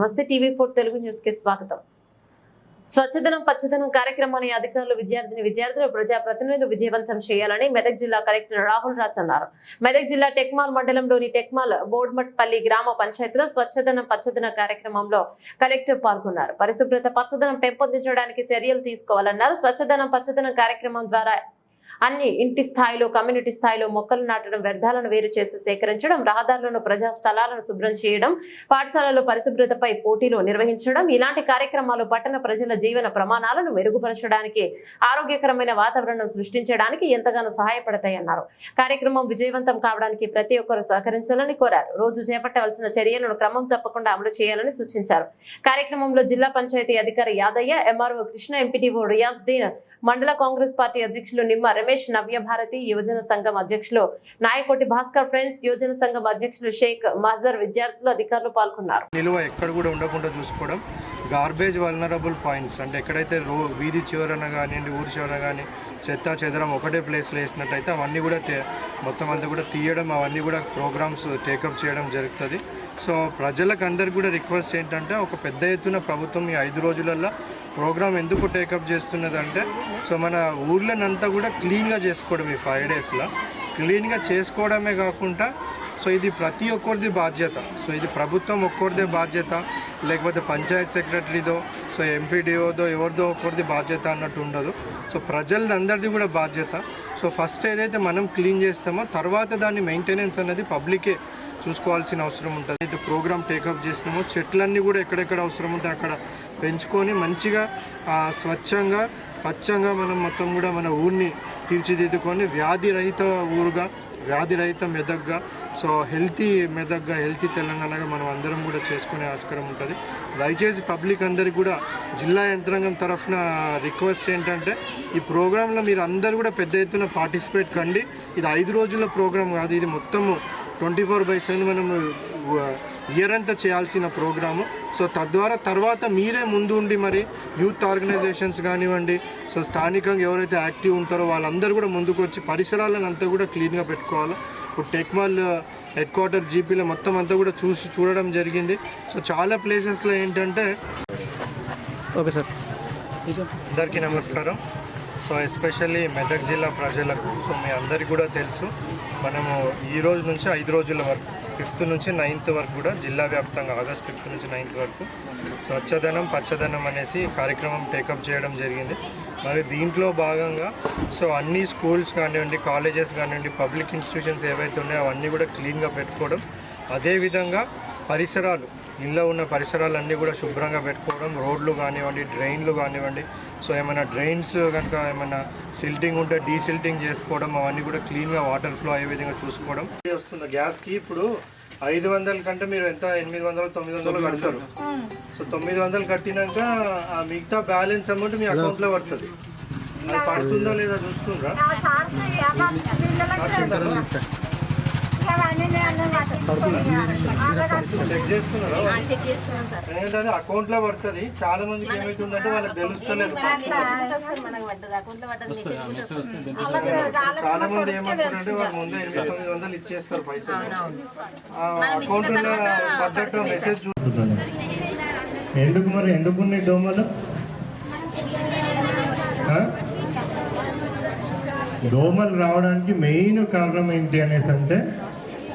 నమస్తే TV four Telugu న్యూస్కి స్వాగతం. స్వచ్ఛదనం పచ్చదనం కార్యక్రమాన్ని అధికారులు విద్యార్థిని విద్యార్థులు ప్రజాప్రతినిధులు విజయవంతం చేయాలని మెదక్ జిల్లా కలెక్టర్ రాహుల్ రాజ్ అన్నారు. మెదక్ జిల్లా టెక్మాల్ మండలంలోని టెక్మాల్ బోడ్మట్పల్లి గ్రామ పంచాయతీలో స్వచ్ఛదనం పచ్చదనం కార్యక్రమంలో కలెక్టర్ పాల్గొన్నారు. పరిశుభ్రత పచ్చదనం పెంపొందించడానికి చర్యలు తీసుకోవాలన్నారు. స్వచ్ఛదనం పచ్చదనం కార్యక్రమం ద్వారా అన్ని ఇంటి స్థాయిలో కమ్యూనిటీ స్థాయిలో మొక్కలు నాటడం వ్యర్థాలను వేరు చేసి సేకరించడం రహదారులను ప్రజా స్థలాలను శుభ్రం చేయడం పాఠశాలలో పరిశుభ్రతపై పోటీలు నిర్వహించడం ఇలాంటి కార్యక్రమాలు పట్టణ ప్రజల జీవన ప్రమాణాలను మెరుగుపరచడానికి ఆరోగ్యకరమైన వాతావరణం సృష్టించడానికి ఎంతగానో సహాయపడతాయన్నారు. కార్యక్రమం విజయవంతం కావడానికి ప్రతి ఒక్కరూ సహకరించాలని కోరారు. రోజు చేపట్టవలసిన చర్యలను క్రమం తప్పకుండా అమలు చేయాలని సూచించారు. కార్యక్రమంలో జిల్లా పంచాయతీ అధికారి యాదయ్య ఎంఆర్ఓ కృష్ణ ఎంపీటీఓ రియాజ్దీన్ మండల కాంగ్రెస్ పార్టీ అధ్యక్షులు నిమ్మ రమేష్ నవ్య భారతి యువజన సంఘం అధ్యక్షులు నాయకోటి భాస్కర్ ఫ్రెండ్స్ యువజన సంఘం అధ్యక్షులు షేక్ మహజర్ విద్యార్థులు అధికారులు పాల్గొన్నారు. నిలువ ఎక్కడ కూడా ఉండకుండా చూసుకోవడం గార్బేజ్ వల్నరబుల్ పాయింట్స్ అంటే ఎక్కడైతే రో వీధి చివరన కానివ్వండి ఊరి చివరన కానీ చెత్త చెదరం ఒకటే ప్లేస్లో వేసినట్టయితే అవన్నీ కూడా మొత్తం అంతా కూడా తీయడం అవన్నీ కూడా ప్రోగ్రామ్స్ టేకప్ చేయడం జరుగుతుంది. సో ప్రజలకు అందరికి కూడా రిక్వెస్ట్ ఏంటంటే ఒక పెద్ద ఎత్తున ప్రభుత్వం ఈ ఐదు రోజులలో ప్రోగ్రామ్ ఎందుకు టేకప్ చేస్తున్నదంటే సో మన ఊర్లనంతా కూడా క్లీన్గా చేసుకోవడం ఈ ఫైవ్ డేస్లో క్లీన్గా చేసుకోవడమే కాకుండా సో ఇది ప్రతి ఒక్కరిది బాధ్యత. సో ఇది ప్రభుత్వం ఒక్కరిదే బాధ్యత. లేకపోతే పంచాయత్ సెక్రటరీదో సో ఎంపీడీఓదో ఎవరిదో ఒకరిది బాధ్యత అన్నట్టు ఉండదు. సో ప్రజలందరిది కూడా బాధ్యత. సో ఫస్ట్ ఏదైతే మనం క్లీన్ చేస్తామో తర్వాత దాన్ని మెయింటెనెన్స్ అనేది పబ్లికే చూసుకోవాల్సిన అవసరం ఉంటుంది. ఇది ప్రోగ్రామ్ టేకప్ చేసినామో చెట్లన్నీ కూడా ఎక్కడెక్కడ అవసరం ఉంటే అక్కడ పెంచుకొని మంచిగా స్వచ్ఛంగా పచ్చంగా మనం మొత్తం కూడా మన ఊరిని తీర్చిదిద్దుకొని వ్యాధి రహిత ఊరుగా వ్యాధి రహిత మెదక్గా సో హెల్తీ మెదక్గా హెల్తీ తెలంగాణగా మనం అందరం కూడా చేసుకునే ఆస్కారం ఉంటుంది. దయచేసి పబ్లిక్ అందరికి కూడా జిల్లా యంత్రాంగం తరఫున రిక్వెస్ట్ ఏంటంటే ఈ ప్రోగ్రాంలో మీరు అందరూ కూడా పెద్ద ఎత్తున పార్టిసిపేట్ కండి. ఇది ఐదు రోజుల ప్రోగ్రాం కాదు ఇది మొత్తము ట్వంటీ ఫోర్ బై సెవెన్ మనము ఇయర్ అంతా చేయాల్సిన ప్రోగ్రాము. సో తద్వారా తర్వాత మీరే ముందు ఉండి మరి యూత్ ఆర్గనైజేషన్స్ కానివ్వండి సో స్థానికంగా ఎవరైతే యాక్టివ్ ఉంటారో వాళ్ళందరూ కూడా ముందుకు వచ్చి పరిసరాలను అంతా కూడా క్లీన్గా పెట్టుకోవాలి. ఇప్పుడు టెక్మాల్ హెడ్ క్వార్టర్ జీపీలో మొత్తం అంతా కూడా చూసి చూడడం జరిగింది. సో చాలా ప్లేసెస్లో ఏంటంటే ఓకే సార్. అందరికీ నమస్కారం. సో ఎస్పెషల్లీ మెదక్ జిల్లా ప్రజలకు సో మీ అందరికీ కూడా తెలుసు మనము ఈ రోజు నుంచి ఐదు రోజుల వరకు ఫిఫ్త్ నుంచి నైన్త్ వరకు కూడా జిల్లా వ్యాప్తంగా ఆగస్ట్ ఫిఫ్త్ నుంచి నైన్త్ వరకు స్వచ్ఛదనం పచ్చదనం అనేసి కార్యక్రమం టేకప్ చేయడం జరిగింది. మరి దీంట్లో భాగంగా సో అన్ని స్కూల్స్ కానివ్వండి కాలేజెస్ కానివ్వండి పబ్లిక్ ఇన్స్టిట్యూషన్స్ ఏవైతే ఉన్నాయో అవన్నీ కూడా క్లీన్గా పెట్టుకోవడం అదేవిధంగా పరిసరాలు ఇంట్లో ఉన్న పరిసరాలన్నీ కూడా శుభ్రంగా పెట్టుకోవడం రోడ్లు కానివ్వండి డ్రైన్లు కానివ్వండి సో ఏమైనా డ్రైన్స్ కనుక ఏమైనా సిల్టింగ్ ఉంటే డీసిల్టింగ్ చేసుకోవడం అవన్నీ కూడా క్లీన్గా వాటర్ ఫ్లో అయ్యే విధంగా చూసుకోవడం. వస్తుంది గ్యాస్కి. ఇప్పుడు ఐదు వందల కంటే మీరు ఎంత? ఎనిమిది వందలు తొమ్మిది వందలు కడతారు. సో తొమ్మిది వందలు కట్టినాక ఆ మిగతా బ్యాలెన్స్ అమౌంట్ మీ అకౌంట్లో పడుతుంది. అది పడుతుందా లేదా చూస్తుండ్రా చెక్ అకౌంట్లో పడుతుంది. చాలా మందికి ఏమవుతుందంటే వాళ్ళకి తెలుస్తలేదు. చాలా మంది ఏమంటారంటే వాళ్ళు ముందే ఇరవై తొమ్మిది వందలు ఇచ్చేస్తారు పైసలు. ఆ అకౌంట్లో మెసేజ్ చూస్తున్నాను ఎందుకు మరి? ఎందుకు దోమలు? దోమలు రావడానికి మెయిన్ కారణం ఏంటి అనేసి అంటే